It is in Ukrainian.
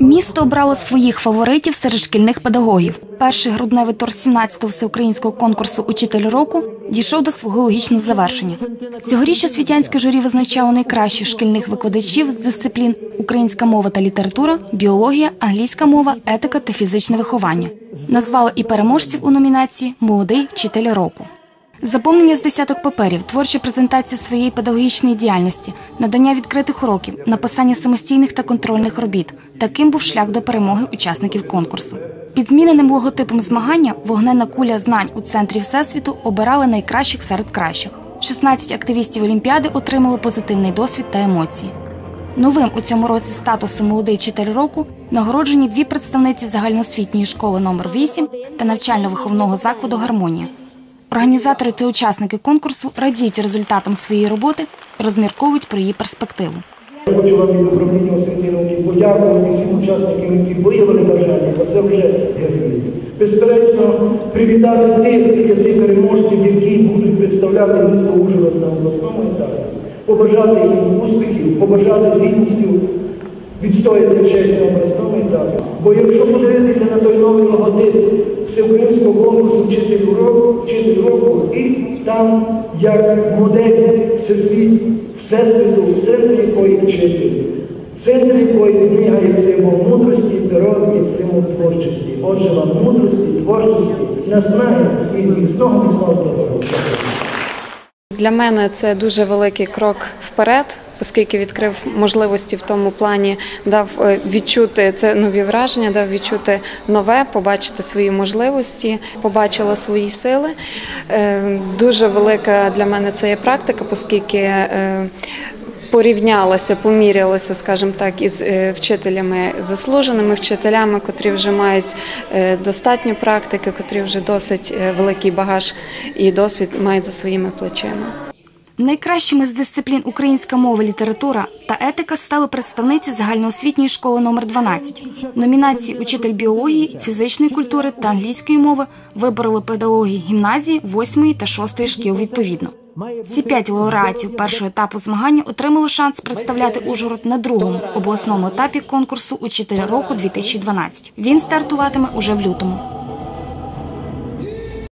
Місто обрало своїх фаворитів серед шкільних педагогів. Перший грудневий тур 17-го всеукраїнського конкурсу Учитель року дійшов до свого логічного завершення. Цьогоріч освітянське журі визначало найкращих шкільних викладачів з дисциплін українська мова та література, біологія, англійська мова, етика та фізичне виховання. Назвало і переможців у номінації Молодий вчитель року. Заповнення з десяток паперів, творча презентація своєї педагогічної діяльності, надання відкритих уроків, написання самостійних та контрольних робіт. Таким був шлях до перемоги учасників конкурсу. Під зміненим логотипом змагання вогненна куля знань у центрі всесвіту обирали найкращих серед кращих. 16 активістів Олімпіади отримали позитивний досвід та емоції. Новим у цьому році статусом молодий вчитель року нагороджені дві представниці загальноосвітньої школи номер 8 та навчально-виховного закладу Гармонія. Організатори та учасники конкурсу радіють результатам своєї роботи, розмірковують про її перспективу. Я хочу вам від управління освіти подякувати всім учасникам, які виявили бажання, бо це вже героїзм. Безперечно, привітати тих п'яти переможців, які будуть представляти місто Ужгород на обласному етапі, побажати їм успіхів, побажати з гідністю відстояти честь на обласному етапі. Бо якщо подивитися на той новий логотип всеукраїнського конкурсу вчитель року, вчитель року, і там як модель всесвіт, всесвіту, в центрі якої вчитель, в центрі якої символ мудрості, природи, символ творчості. Отже, вам мудрості, творчості, наснаги і міцного міцного здоров'я. Для мене це дуже великий крок вперед, оскільки відкрив можливості в тому плані, дав е, відчути це нові враження, дав відчути нове, побачити свої можливості, побачила свої сили. Е, Дуже велика для мене це є практика, оскільки е, порівнялася, помірялася, скажімо так, із вчителями, заслуженими вчителями, котрі вже мають достатньо практики, котрі вже досить великий багаж і досвід мають за своїми плечима. Найкращими з дисциплін українська мова, література та етика стали представниці загальноосвітньої школи номер 12 Номінації Учитель біології, фізичної культури та англійської мови вибороли педагоги гімназії 8 та 6 шкіл відповідно. Ці п'ять лауреатів першого етапу змагання отримали шанс представляти Ужгород на другому обласному етапі конкурсу Учитель року 2012. Він стартуватиме уже в лютому.